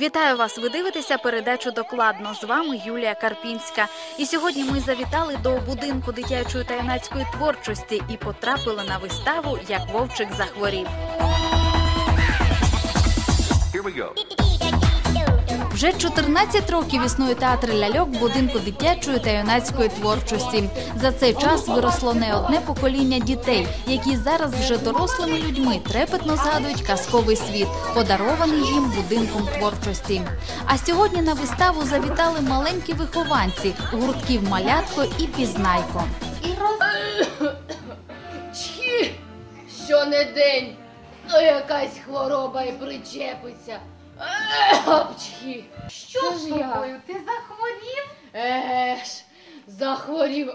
Вітаю вас! Ви дивитеся передачу докладно. З вами Юлія Карпінська. І сьогодні ми завітали до будинку дитячої та юнацької творчості і потрапили на виставу Як вовчик захворів. Here we go. Вже 14 років існує театр ляльок будинку дитячої та юнацької творчості. За цей час виросло не одне покоління дітей, які зараз вже дорослими людьми трепетно згадують казковий світ, подарований їм будинком творчості. А сьогодні на виставу завітали маленькі вихованці гуртків малятко і пізнайко. Чхі! Що не день, то якась хвороба і причепиться. Апчхі! Що Це ж я. тобою? Ти захворів? Ж, захворів.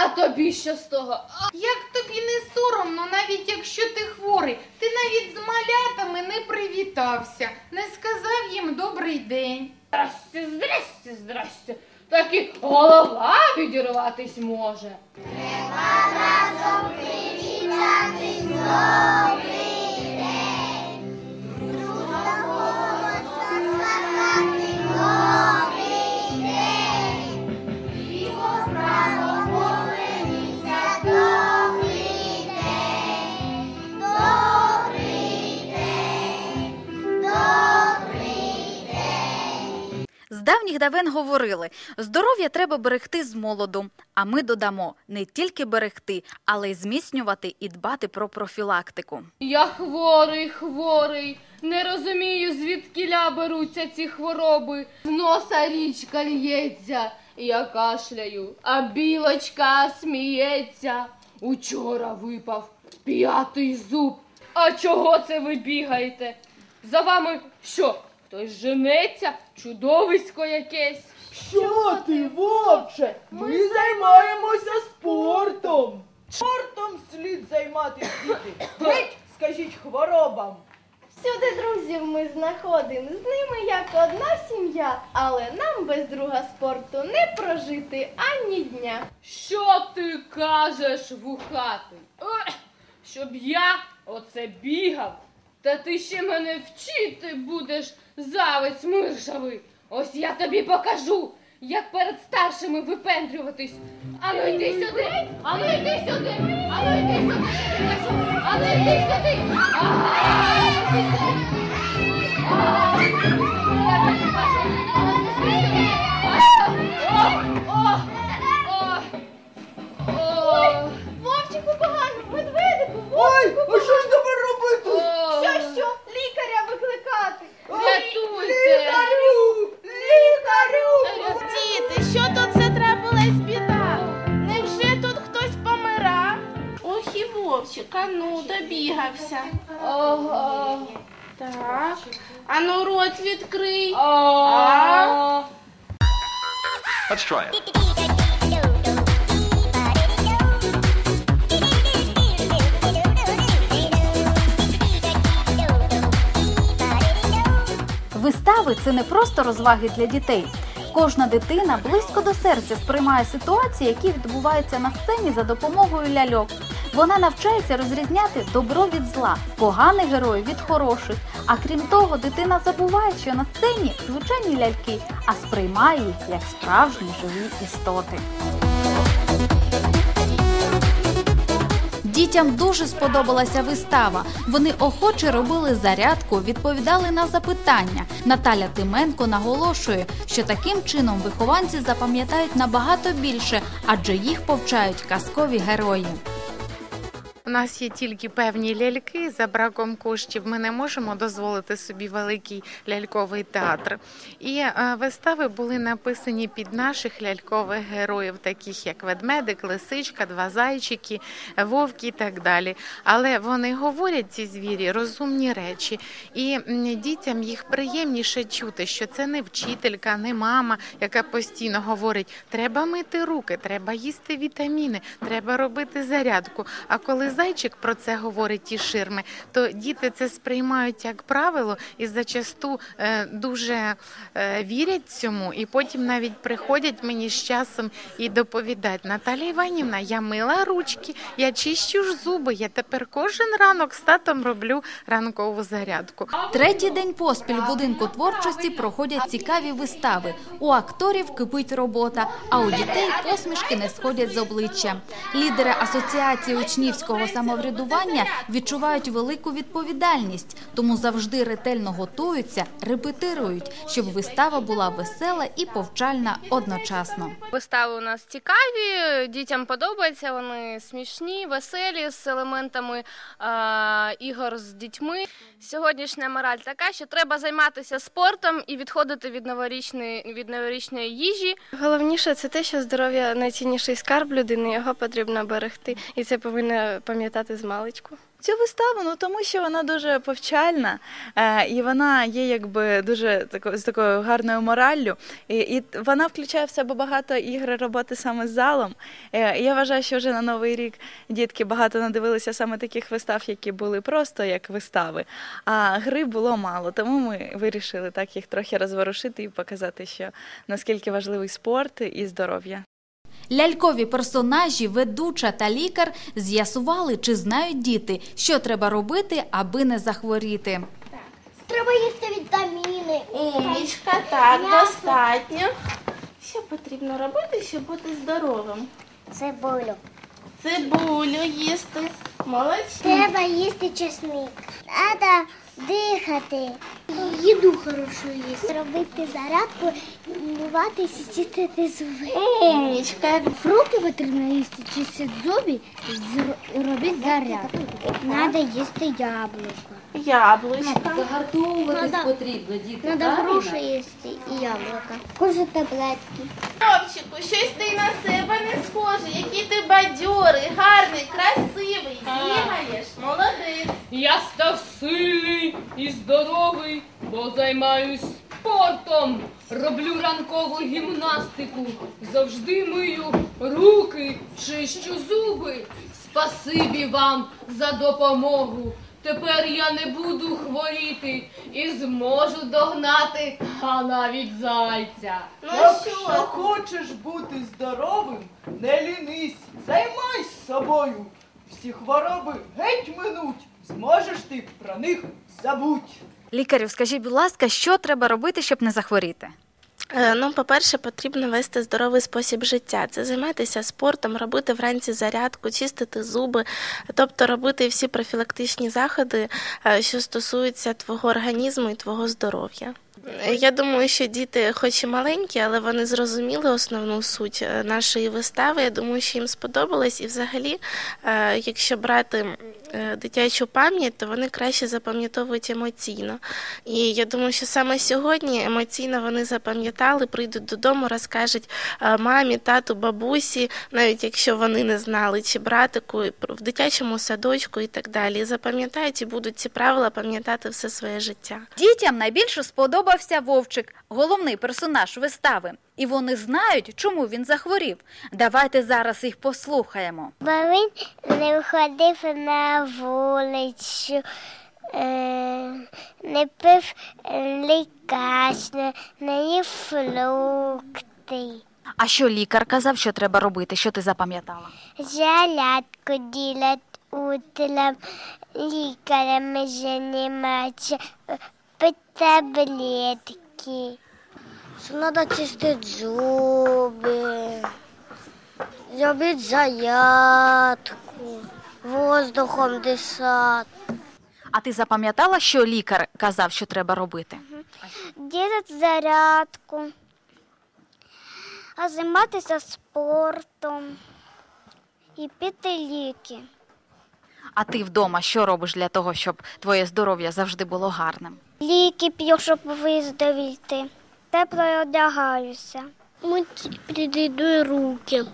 А тобі що з того? Як тобі не соромно, навіть якщо ти хворий, ти навіть з малятами не привітався, не сказав їм добрий день. Здрасте, здрасте, здрасте. Так і голова відірватись може. З давніх давен говорили: здоров'я треба берегти з молоду. А ми додамо не тільки берегти, але й зміцнювати і дбати про профілактику. Я хворий, хворий. Не розумію, звідкіля беруться ці хвороби. З носа річка лється, я кашляю, а білочка сміється. Учора випав п'ятий зуб. А чого це ви бігаєте? За вами що? Хтось женеться? Чудовисько якесь. Що ти, вовче? Ми займаємося спортом. Спортом слід займатися, діти. Геть, скажіть хворобам. Всюди друзів ми знаходимо, з ними як одна сім'я, але нам без друга спорту не прожити ані дня. Що ти кажеш, вухатий? Ех, щоб я оце бігав? Та ти ще мене вчити будеш, завець миршавий. Ось я тобі покажу, як перед старшими випендрюватись. Сюди, ану йди сюди, ану йди сюди, кажу, ану йди сюди. Сюди. Ага, йди сюди, я тобі кажу, добігався. Ага. Так. Ану рот відкрий. А. Let's try it. Вистави це не просто розваги для дітей. Кожна дитина близько до серця сприймає ситуації, які відбуваються на сцені за допомогою ляльок. Вона навчається розрізняти добро від зла, поганих героїв від хороших. А крім того, дитина забуває, що на сцені звичайні ляльки, а сприймає їх як справжні живі істоти. Дітям дуже сподобалася вистава. Вони охоче робили зарядку, відповідали на запитання. Наталя Тименко наголошує, що таким чином вихованці запам'ятають набагато більше, адже їх повчають казкові герої. У нас є тільки певні ляльки. За браком коштів ми не можемо дозволити собі великий ляльковий театр. І е, вистави були написані під наших лялькових героїв, таких як ведмедик, лисичка, два зайчики, вовки і так далі. Але вони говорять ці звірі розумні речі, і дітям їх приємніше чути, що це не вчителька, не мама, яка постійно говорить: треба мити руки, треба їсти вітаміни, треба робити зарядку. А коли зайчик про це говорить ті ширми, то діти це сприймають як правило і зачасту е, дуже е, вірять цьому, і потім навіть приходять мені з часом і доповідають Наталія Іванівна, я мила ручки, я чищу ж зуби. Я тепер кожен ранок з татом роблю ранкову зарядку. Третій день поспіль будинку творчості проходять цікаві вистави. У акторів кипить робота, а у дітей посмішки не сходять з обличчя. Лідери асоціації учнівського самоврядування відчувають велику відповідальність, тому завжди ретельно готуються, репетирують, щоб вистава була весела і повчальна одночасно. Вистави у нас цікаві, дітям подобається, вони смішні, веселі з елементами е, ігор з дітьми. Сьогоднішня мораль така, що треба займатися спортом і відходити від новорічної від новорічної їжі. Головніше це те, що здоров'я найцінніший скарб людини, його потрібно берегти, і це повинно пам'ятати з маличку. Цю виставу, ну тому що вона дуже повчальна, е, і вона є якби дуже тако, з такою гарною мораллю. І, і вона включає в себе багато ігри роботи саме з залом. Е, я вважаю, що вже на новий рік дітки багато надивилися саме таких вистав, які були просто як вистави. А гри було мало. Тому ми вирішили так їх трохи розворушити і показати, що наскільки важливий спорт і здоров'я. Лялькові персонажі, ведуча та лікар з'ясували, чи знають діти, що треба робити, аби не захворіти. Треба їсти вітаміни. Умнічка, так, достатньо. Що потрібно робити, щоб бути здоровим? Цибулю. Цибулю їсти. Молодці. Треба їсти чесник. Треба дихати. Їду хорошу їсти. Робити зарядку, миватися, чистити зуби. Умнічка. Фрукти потрібно їсти, чистити зуби робити зарядку. Треба їсти яблуко. Яблучка. Загартовуватись потрібно, діти. Треба груші їсти і яблука. Кожу таблетки. Хлопчику, щось ти на себе не схожий, який ти бадьорий, гарний, красивий, бігаєш. Молодець. Я став сильний і здоровий, бо займаюсь спортом. Роблю ранкову гімнастику, завжди мию руки, чищу зуби. Спасибі вам за допомогу. Тепер я не буду хворіти і зможу догнати, а навіть зайця. Ну Якщо що? хочеш бути здоровим, не лінись, займайся собою. Всі хвороби геть минуть, зможеш ти про них забудь. Лікарю, скажіть, будь ласка, що треба робити, щоб не захворіти? Е, Ну, по-перше, потрібно вести здоровий спосіб життя. Це займатися спортом, робити вранці зарядку, чистити зуби, тобто робити всі профілактичні заходи, е, що стосуються твого організму і твого здоров'я. Я думаю, що діти, хоч і маленькі, але вони зрозуміли основну суть е, нашої вистави. Я думаю, що їм сподобалось. І взагалі, якщо брати дитячу пам'ять, то вони краще запам'ятовують емоційно. І я думаю, що саме сьогодні емоційно вони запам'ятали, прийдуть додому, розкажуть е, мамі, тату, бабусі, навіть якщо вони не знали, чи братику в дитячому садочку і так далі. І запам'ятають і будуть ці правила пам'ятати все своє життя. Дітям найбільше сподобався Вовчик, головний персонаж вистави. І вони знають, чому він захворів. Давайте зараз їх послухаємо. Бо він не виходив на вулицю, е, не пив лікарство, не їв фрукти. А що лікар казав, що треба робити? Що ти запам'ятала? Зарядку делать утром, лікарями заниматься, пить таблетки. Що треба чистити зуби, робити зарядку, воздухом дишати. А ти запам'ятала, що лікар казав, що треба робити? Делать зарядку, а займатися спортом і пити ліки. А ти вдома що робиш для того, щоб твоє здоров'я завжди було гарним? Ліки п'ю, щоб виздоровіти. Тепло одягаюся. Мить придаю руки,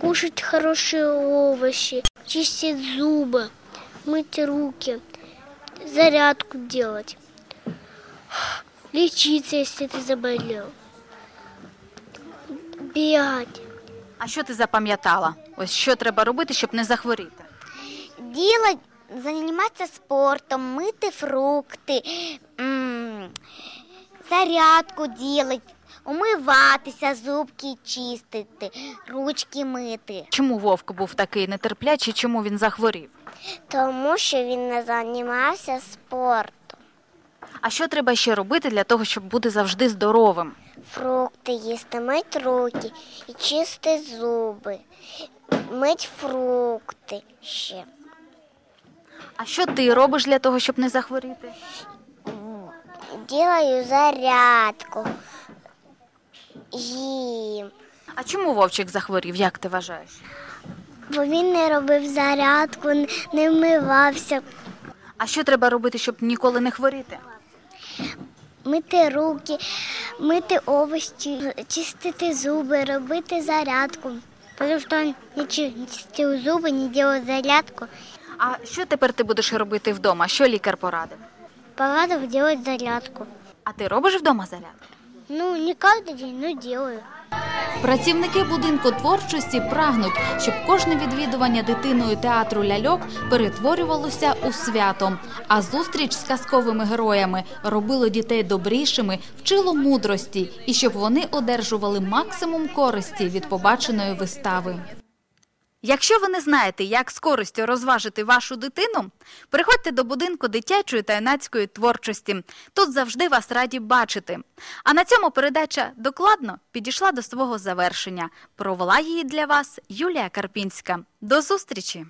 кушать хороші овощи, чистить зуби, мыть руки, зарядку делать, лечиться, если ты заболел, бегать, А що ти запам'ятала? Ось що треба робити, щоб не захворіти? делать, заниматься спортом, мити фрукти, м, зарядку делать, умиватися, зубки чистити, ручки мити. Чому вовк був такий нетерплячий? Чому він захворів? Тому що він не займався спортом. А що треба ще робити для того, щоб бути завжди здоровим? Фрукти їсти, мить руки і чисти зуби, мить фрукти ще. А що ти робиш для того, щоб не захворіти? Ділаю зарядку. Їм. А чому вовчик захворів, як ти вважаєш? Бо він не робив зарядку, не вмивався. А що треба робити, щоб ніколи не хворіти? Мити руки, мити овочі, чистити зуби, робити зарядку. Тому що він не чистив зуби, не робив зарядку. А що тепер ти будеш робити вдома? Що лікар порадив? Порадив робити зарядку. А ти робиш вдома зарядку? Ну, не кожен день, но делаю. Працівники будинку творчості прагнуть, щоб кожне відвідування дитиною театру ляльок перетворювалося у свято. А зустріч з казковими героями робило дітей добрішими, вчило мудрості і щоб вони одержували максимум користі від побаченої вистави. Якщо ви не знаєте, як з користю розважити вашу дитину, приходьте до будинку дитячої та юнацької творчості. Тут завжди вас раді бачити. А на цьому передача докладно підійшла до свого завершення. Провела її для вас Юлія Карпінська. До зустрічі!